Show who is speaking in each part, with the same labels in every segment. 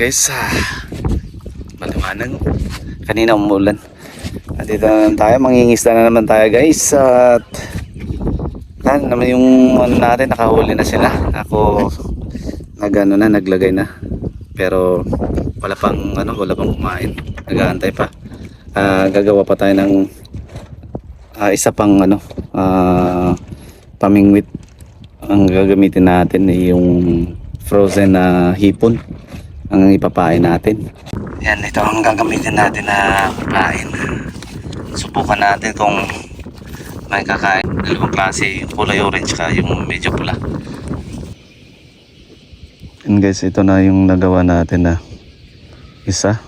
Speaker 1: guys. Ah, maliwanag. Kanina umulan. At dito na tayo. Mangingisda na naman tayo guys. At yan naman yung ano natin. Nakahuli na sila. Ako nag ano na, naglagay na. Pero wala pang ano, wala pang kumain. Nag-aantay pa. Ah, gagawa pa tayo ng ah, isa pang ano, ah, pamingwit. Ang gagamitin natin ay yung frozen na hipon ang ipapain natin. Yan, ito ang gagamitin natin na pain. Subukan natin kung may kakain. Dalawang klase, yung kulay orange ka, yung medyo pula. And guys, ito na yung nagawa natin na isa.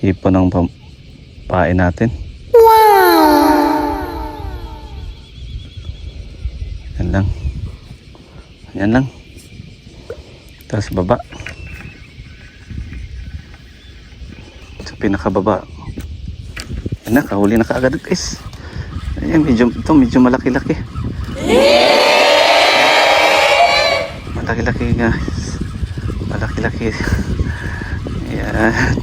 Speaker 1: Hipon ang pain natin. Yan lang. Yan lang. Tapos baba. Pinakababa. Yan na, kaagad guys. Ayan, medyo, ito medyo malaki-laki. Malaki-laki guys. Malaki-laki. Ayan.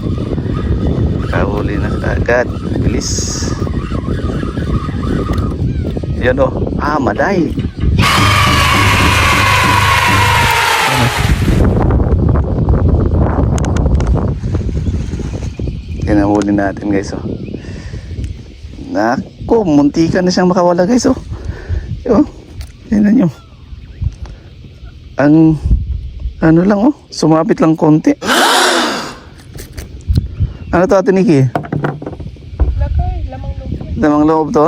Speaker 1: Kahuli na kaagad. Bilis. Yan o. Ah, maday. Kinahuli natin guys oh. Nako, muntikan na siyang makawala guys oh. Yo, tingnan nyo. Ang ano lang oh, sumapit lang konti. Ano to ate Nikki?
Speaker 2: Lamang loob yan.
Speaker 1: Lamang loob to.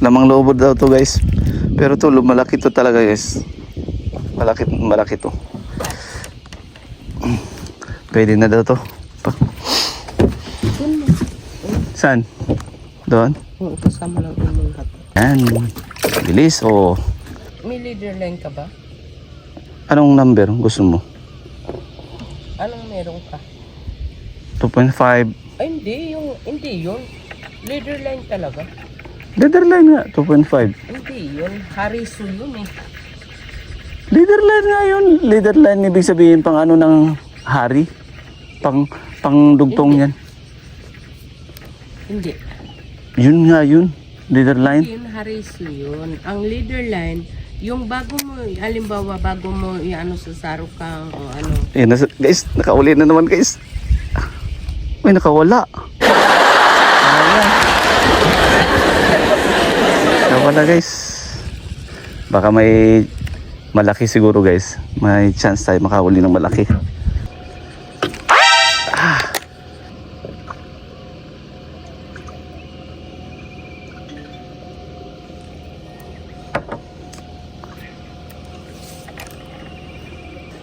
Speaker 1: Lamang loob daw to guys. Pero to malaki to talaga guys. Malaki malaki to. Pwede na daw to. Pa- Saan? Doon?
Speaker 2: Oo, kasama lang yung lahat.
Speaker 1: Yan. Bilis oh.
Speaker 2: May leader line ka ba?
Speaker 1: Anong number gusto mo?
Speaker 2: Anong meron ka?
Speaker 1: 2.5.
Speaker 2: Ay, hindi. Yung, hindi yun. Leader line talaga.
Speaker 1: Leader line nga, 2.5.
Speaker 2: Hindi yun. Hariso yun eh.
Speaker 1: Leader line nga yun. Leader line ibig sabihin pang ano ng hari. Pang pang dugtong yan.
Speaker 2: Hindi.
Speaker 1: Yun nga yun. Leader line.
Speaker 2: yun, hariso yun. Ang leader line, yung bago mo, halimbawa, bago mo i-ano sa sarukang o ano,
Speaker 1: Eh, nasa, guys, nakauli na naman guys. Uy, nakawala. Ayan. Nakawala guys. Baka may malaki siguro guys. May chance tayo makahuli ng malaki.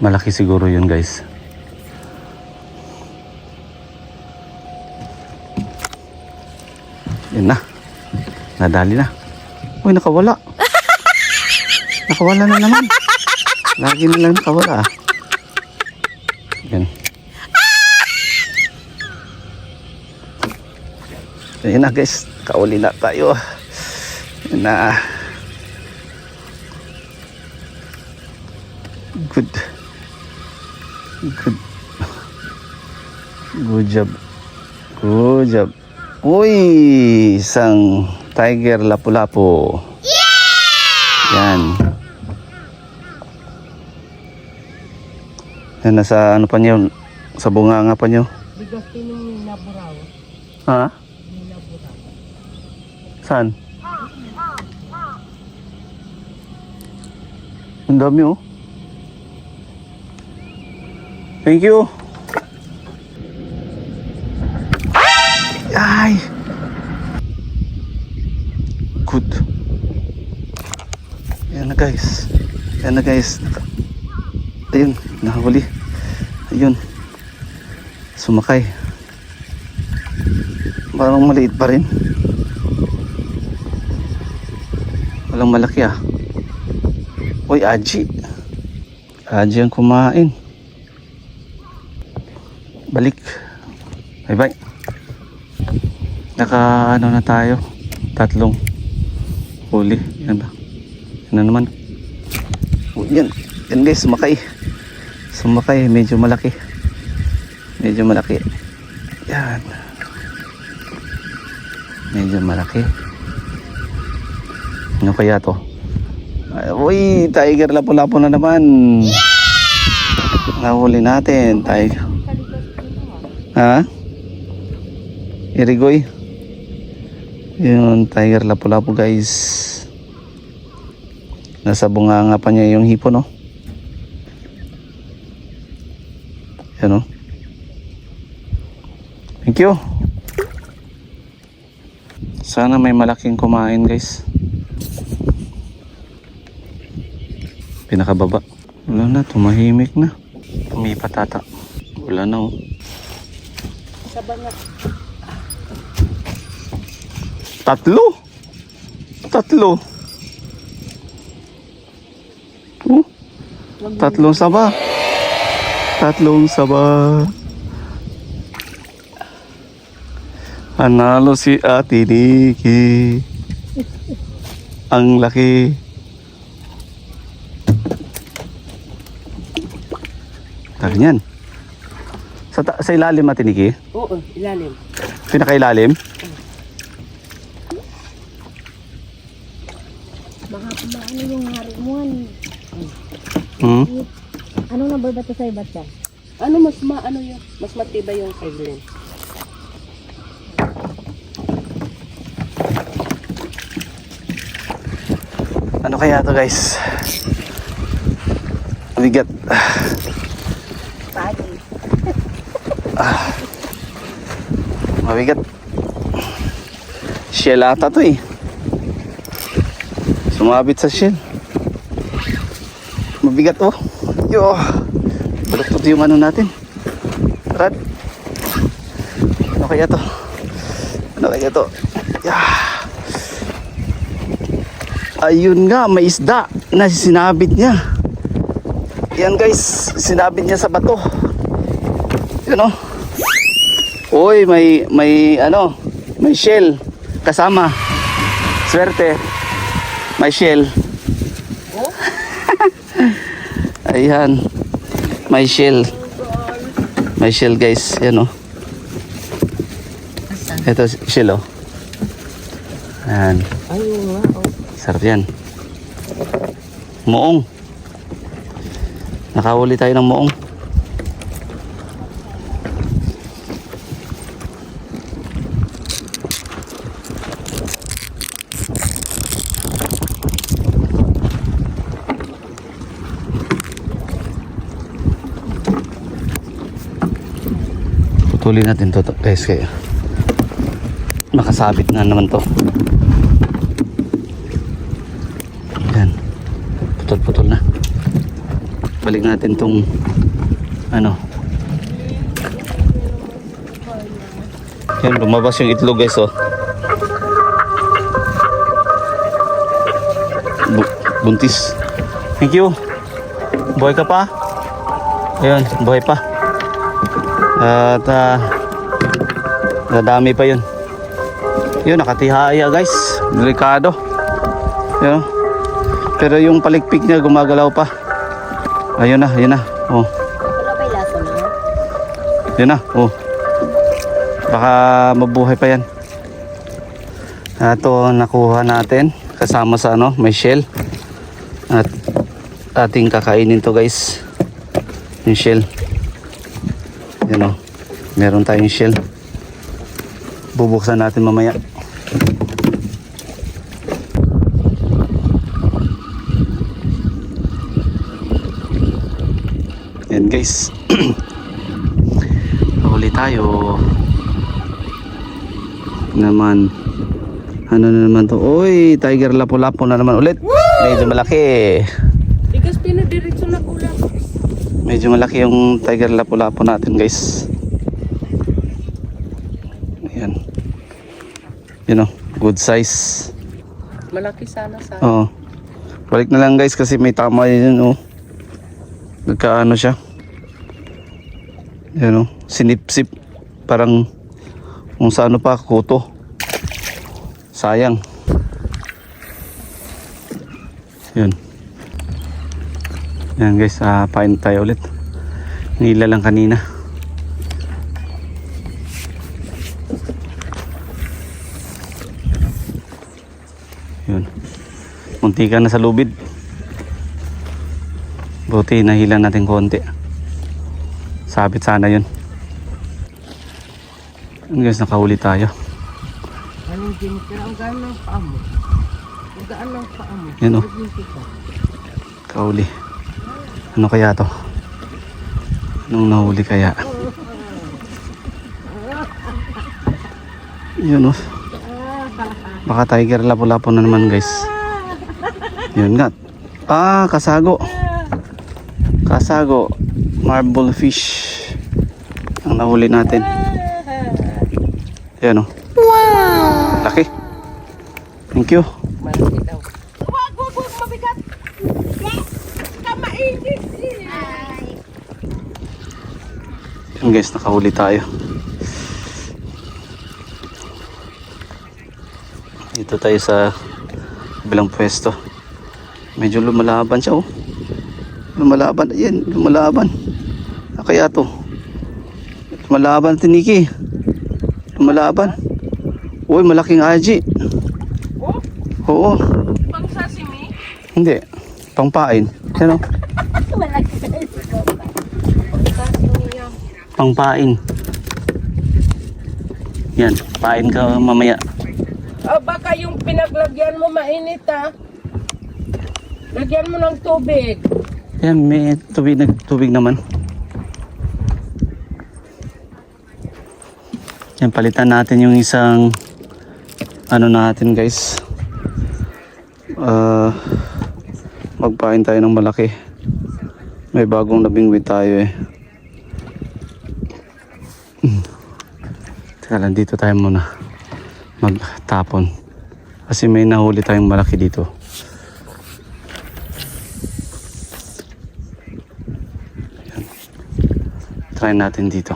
Speaker 1: Malaki siguro yun guys. Yun na. Nadali na. Uy, nakawala. Nakawala na naman. Lagi na lang nakawala. ah. Yan. Yan na guys. Kauli na tayo. Yan na. Good. Good. Good job. Good job. Uy, isang tiger lapu-lapu. Yan. Yan, nasa ano pa niyo? Sa bunganga pa niyo.
Speaker 2: bigas tinong naburaw.
Speaker 1: Ha?
Speaker 2: Naburaw.
Speaker 1: Saan? Ang dami oh. Thank you. Ay. Good. Yan na guys. Yan na guys. Ayun, nakahuli. Ayun. Sumakay. Parang maliit pa rin. Walang malaki ah. Uy, Aji. Aji ang kumain. Balik. Bye bye. Naka ano na tayo. Tatlong huli. Yan ba? Yan na naman. Oh, yan. Yan guys, sumakay. Sumakay. Medyo malaki. Medyo malaki. Yan. Medyo malaki. Ano kaya to? Uy, tiger lapu-lapu na naman. Nahuli natin, tiger. Ha? Irigoy. Yun, tiger lapu-lapu guys. Nasa bunganga pa niya yung hipo, no? Yan, no? Thank you. Sana may malaking kumain, guys. Pinakababa. Wala na, tumahimik na. Tumipat ata. Wala na, oh.
Speaker 2: Sa bangat.
Speaker 1: Tatlo? Tatlo? Oh, tatlong saba. Tatlong saba. Panalo si Ate Nikki. Ang laki. Niyan. Sa, ta- sa ilalim, Ate Nikki?
Speaker 2: Oo, ilalim.
Speaker 1: Pinakailalim?
Speaker 3: Baka maano yung hari mo. ano?
Speaker 1: Hmm?
Speaker 3: Anong number ba ito sa iba't siya?
Speaker 2: Ano mas ma ano yun? Mas matibay yung Evelyn.
Speaker 1: Ano kaya to guys? Mabigat.
Speaker 3: Pagi.
Speaker 1: Mabigat. Shell ata to eh. Sumabit sa shell. Mabigat oh. Yo. Baluktot yung ano natin. Rad. Ano kaya to? Ano kaya to? Yeah. Ayun nga, may isda na sinabit niya. Yan guys, sinabit niya sa bato. Yan oh. Uy, may may ano, may shell kasama. Swerte. May shell. Ayan. May shell. May shell guys, yan oh. Ito shell oh. Ayan.
Speaker 2: Oh.
Speaker 1: Sarap yan. Moong. Nakahuli tayo ng moong. Tuloy natin to guys kaya makasabit na naman to. Yan. Putol-putol na. Balik natin tong ano. Yan, lumabas yung itlog guys oh. Bu- buntis. Thank you. Buhay ka pa? Ayun, buhay pa. At ah, nadami pa yun. Yun, nakatihaya guys. Delikado. Yun. Pero yung palikpik niya gumagalaw pa. Ayun na, yun na. Oh, yun na. Oh. Baka mabuhay pa yan. Ito nakuha natin kasama sa ano, may shell. At ating kakainin to guys. Yung shell. Yan oh. Meron tayong shell. Bubuksan natin mamaya. Yan guys. Huli tayo. Naman. Ano na naman to? Uy, tiger lapu-lapu na naman ulit. Medyo malaki. Medyo malaki yung tiger lapu-lapu natin guys. Ayan. Yun o, good size.
Speaker 2: Malaki sana sa
Speaker 1: Oo. Balik na lang guys kasi may tama yun oh. Nagkaano siya. Yan oh. Sinip-sip. Parang kung sa ano pa, kuto. Sayang. Yun. Ayan guys, ah, uh, pain tayo ulit. Nila lang kanina. Yun. Munti ka na sa lubid. Buti, nahila natin konti. Sabit sana yun. Ayan guys, nakahuli tayo.
Speaker 2: Anong ginitira? Ang gaan ng paa mo. Ang gaan ng paa mo.
Speaker 1: Yan o.
Speaker 2: Oh.
Speaker 1: Kahuli. Ano kaya to? Anong nahuli kaya? Yun oh. Baka tiger lapo-lapo na naman guys. Yun nga. Ah, kasago. Kasago. Marble fish. Ang nahuli natin. Yan oh. Wow! Laki. Thank you.
Speaker 2: Malaki daw. Wag, wag, wag, mabigat. Kamainit
Speaker 1: Yan guys, nakahuli tayo. Dito tayo sa bilang pwesto. Medyo lumalaban siya oh. Lumalaban, ayan, lumalaban. Ah, kaya to. Lumalaban tiniki. Lumalaban. Uy, malaking aji.
Speaker 2: Oh,
Speaker 1: Oo,
Speaker 2: pang sashimi?
Speaker 1: hindi. Pangpain. Yan oh. Pangpain. Yan, pain ka mamaya.
Speaker 2: Ah, baka yung pinaglagyan mo mainit ah. Lagyan mo ng tubig.
Speaker 1: Yan, may tubig, tubig naman. Yan, palitan natin yung isang ano natin guys. Ah, magpain tayo ng malaki. May bagong nabingwit tayo eh. Teka lang, dito tayo muna magtapon. Kasi may nahuli tayong malaki dito. try natin dito.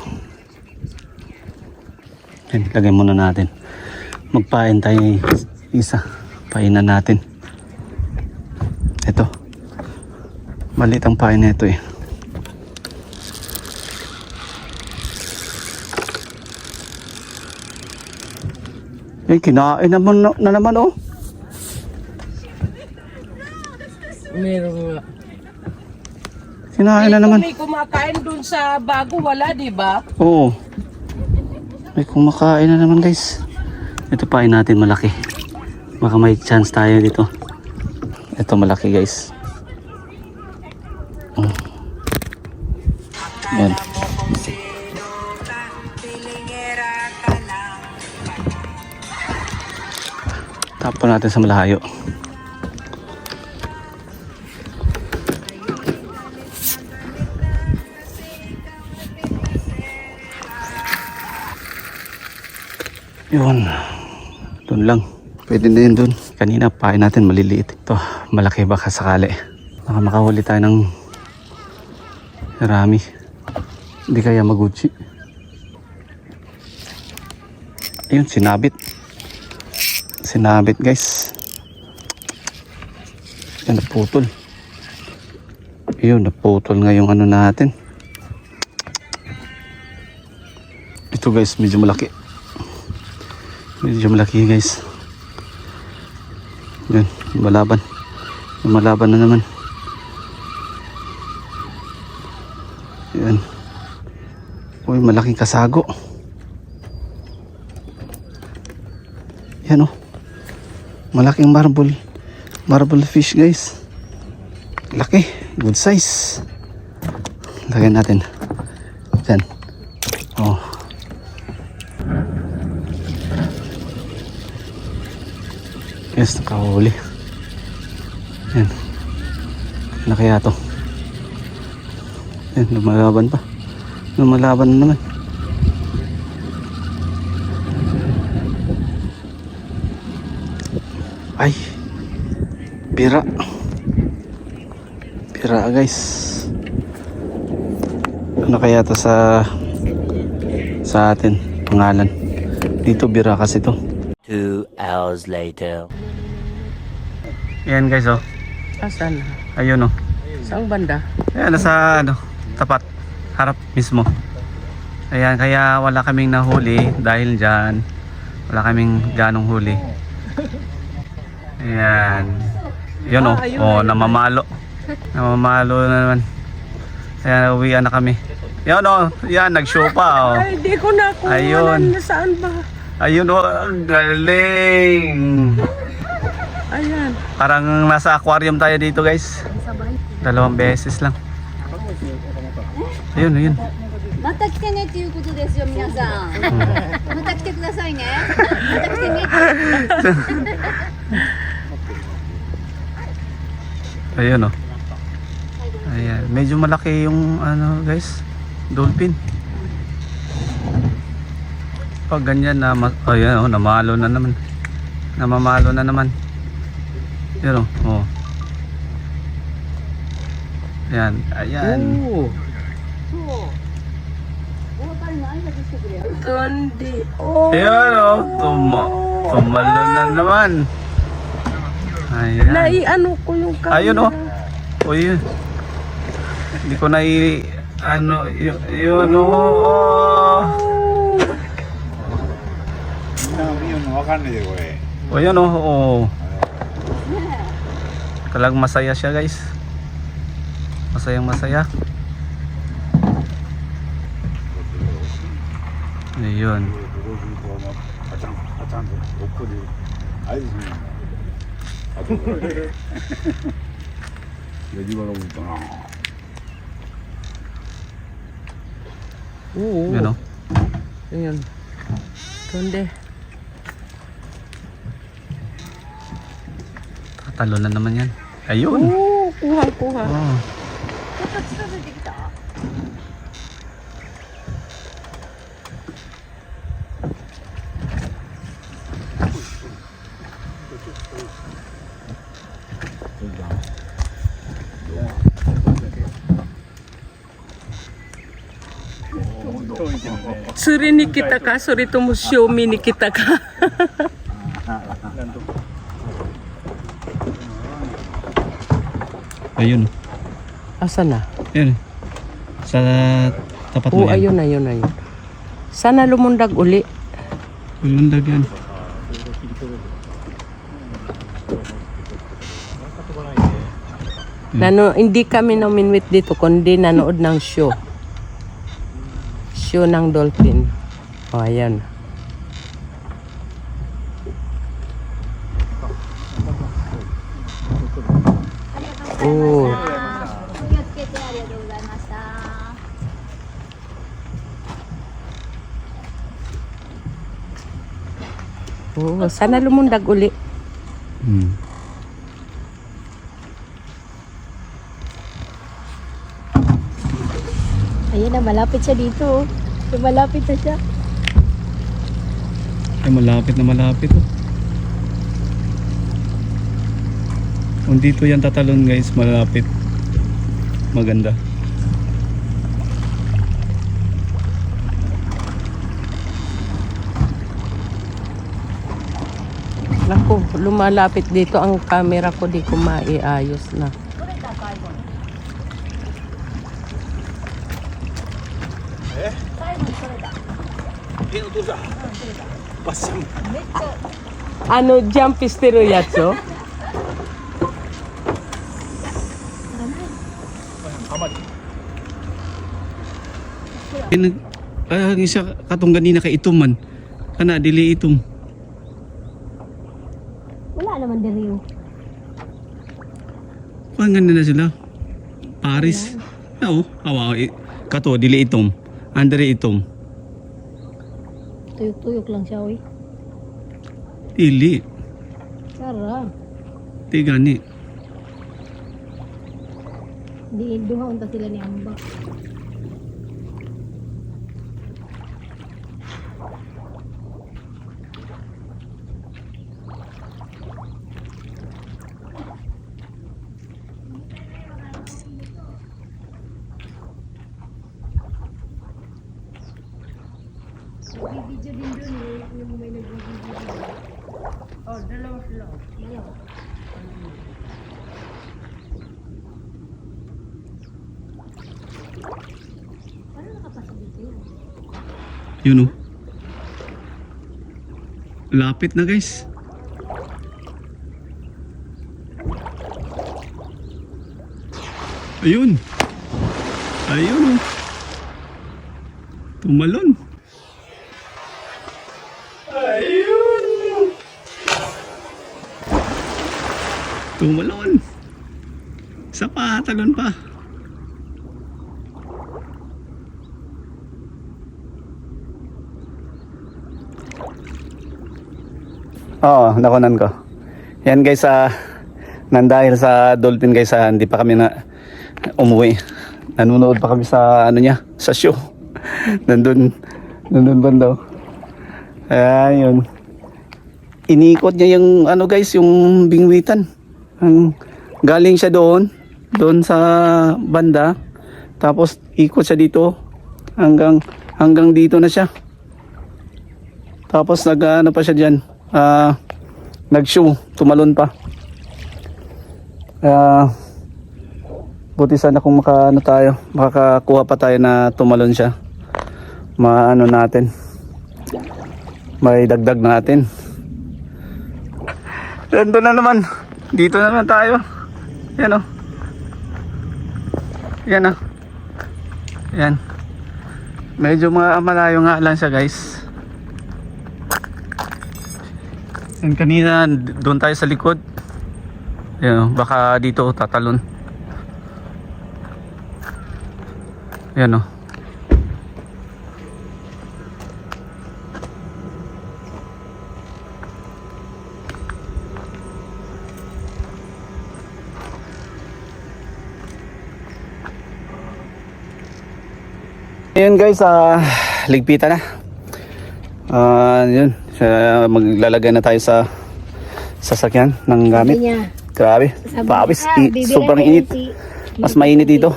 Speaker 1: Yan, lagay muna natin. Magpain tayo isa painan natin. Ito. Maliit ang pain na ito eh eh kinain naman na, na naman oh
Speaker 2: Meron nga.
Speaker 1: kinain na naman
Speaker 2: May kumakain dun sa bago, wala, di ba?
Speaker 1: Oo. May kumakain na naman guys. Ito pain natin malaki. Baka may chance tayo dito. Ito malaki guys. Mm. Yan. Tapon natin sa malayo. Yun. Doon lang. Pwede na yun doon. Kanina pain natin maliliit. Ito, malaki baka sakali. Baka makahuli tayo ng rami. Hindi kaya maguchi. Ayun, sinabit. Sinabit guys. Yan, naputol. Ayun, naputol nga yung ano natin. Ito guys, medyo malaki. Medyo malaki guys. Yan, malaban. Malaban na naman. Yan. Uy, malaking kasago. Yan oh. Malaking marble. Marble fish guys. Laki. Good size. Lagyan natin. Yan. Oh. Yes, nakahuli. Yan. Ano kaya to? Yan, lumalaban pa. Lumalaban na naman. Ay. Bira. Bira guys. Ano kaya to sa sa atin pangalan? Dito bira kasi to.
Speaker 4: Two hours later.
Speaker 1: Yan guys oh.
Speaker 2: Asan?
Speaker 1: Ayun oh.
Speaker 2: Saan banda?
Speaker 1: Ayan, nasa ano, tapat, harap mismo. Ayan, kaya wala kaming nahuli dahil dyan. Wala kaming ganong huli. Ayan. Yun oh,
Speaker 2: Ah, ayun,
Speaker 1: oh
Speaker 2: ayun.
Speaker 1: namamalo. Namamalo na naman. Kaya uwian na kami. Yan oh, yan, nag-show pa oh.
Speaker 2: Ay, di ko na kung
Speaker 1: Ayun.
Speaker 2: ano, saan ba?
Speaker 1: Ayun oh, ang galing.
Speaker 2: Ayan.
Speaker 1: Parang nasa aquarium tayo dito guys. Dalawang beses lang. Ayun, ayun.
Speaker 3: また来てねっていうことですよ皆さんまた来てくださいねまた来てね
Speaker 1: Ayan o. Oh. Ayan. Medyo malaki yung ano guys. Dolphin. Pag ganyan na ayan oh, namalo na naman. Namamalo na naman. Ayan o. Oh. Ayan. Ayan.
Speaker 3: Ooh.
Speaker 2: Kundi. Oh.
Speaker 1: Ayan o. Oh. Tuma tumalo na naman. Ayan.
Speaker 2: Naiano ko yung camera.
Speaker 1: Ayun oh. O yun. Hindi ko na i... Ano, yun, yun oh. O yun oh. oh. Talagang masaya siya guys. Masayang masaya. Ayun.
Speaker 2: Oo.
Speaker 1: Yun oh.
Speaker 2: Ayun. Gandi.
Speaker 1: Tatalo na naman yan. Ayun.
Speaker 2: Oo, kuha, kuha.
Speaker 1: Oh.
Speaker 3: ちょっと近づいてきた
Speaker 2: Suri ni kita ka, suri to mo show me ni kita ka.
Speaker 1: Ayun.
Speaker 2: Asa na?
Speaker 1: Ayun. Sa tapat
Speaker 2: Oo,
Speaker 1: mo yan.
Speaker 2: ayun, ayun, ayun. Sana lumundag uli.
Speaker 1: Ulundag yan.
Speaker 2: Nano, hindi kami nominate dito, kundi nanood ng show. yun ng dolphin. O, oh,
Speaker 3: ayan. Oh.
Speaker 2: Oh, sana lumundag uli.
Speaker 1: Hmm.
Speaker 3: Ayan na, malapit siya dito. Oh. malapit na siya
Speaker 1: Ay, malapit na malapit oh. Kung dito yan tatalon guys, malapit. Maganda.
Speaker 2: Naku, lumalapit dito ang camera ko, di ko maiayos na. Ano, jump istiro yatso?
Speaker 1: Pinag... Ah, ang isa katong ganina kay itom man. Kana, dili itom.
Speaker 3: wala naman din rin
Speaker 1: Kuan ganina na sila. Paris. Oo, awa. eh, Kato, dili itom. Andre itom.
Speaker 3: tuyok-tuyok lang siya oy
Speaker 1: Dili.
Speaker 3: Tara.
Speaker 1: Di gani.
Speaker 3: Di duha unta sila ni Amba. Video din doon eh, yung may nag-video.
Speaker 2: Oh, dalawa sila.
Speaker 3: Paano nakapasok dito yun?
Speaker 1: Yun oh. Lapit na guys. Ayun. Ayun. oh. Tumalon. Ayun. Tumalon. Isa pa, talon pa. Oo, nakunan ko. Yan guys, ah, nandahil sa dolphin guys, ah, hindi pa kami na umuwi. Nanonood pa kami sa ano niya, sa show. nandun, nandun banda. Ayun. Iniikot niya yung ano guys, yung bingwitan. Ang galing siya doon, doon sa banda. Tapos ikot siya dito hanggang hanggang dito na siya. Tapos nag ano pa siya diyan. Ah, nag-show, tumalon pa. Kaya buti sana kung makaano tayo, makakakuha pa tayo na tumalon siya. Maano natin. May dagdag natin. Nandun na naman. Dito na naman tayo. Yan o. Yan o. Yan. Medyo ma- malayo nga lang siya guys. Yan kanina doon tayo sa likod. Yan o. Baka dito tatalon. Yan o. Ayun guys, ah ligpitan na. Ah, yun. Siya, maglalagay na tayo sa sasakyan ng gamit.
Speaker 3: niya,
Speaker 1: Grabe. Pawis. I- sobrang init. Mas mainit dito.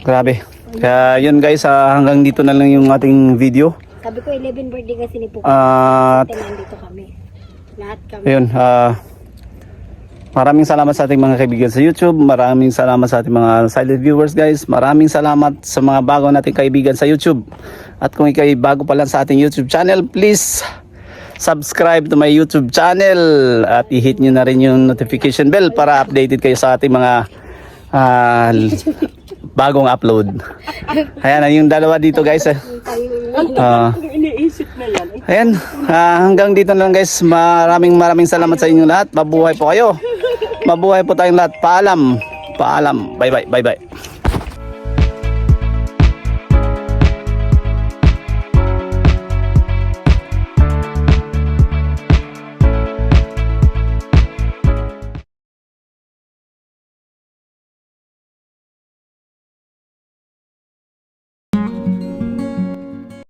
Speaker 1: Grabe. Kaya yun guys, ah, hanggang dito na lang yung ating video.
Speaker 3: Sabi ko 11 birthday kasi ni Puko.
Speaker 1: At
Speaker 3: nandito kami. Lahat kami.
Speaker 1: Ayun, ah maraming salamat sa ating mga kaibigan sa YouTube. Maraming salamat sa ating mga silent viewers guys. Maraming salamat sa mga bago nating kaibigan sa YouTube. At kung ikaw ay bago pa lang sa ating YouTube channel, please subscribe to my YouTube channel at i-hit nyo na rin yung notification bell para updated kayo sa ating mga ah, bagong upload. Ayan, yung dalawa dito guys. Ah, Ayan, ah, hanggang dito na lang guys. Maraming maraming salamat sa inyo lahat. Mabuhay po kayo. Mabuhay po tayong lahat. Paalam. Paalam. Bye bye. Bye bye.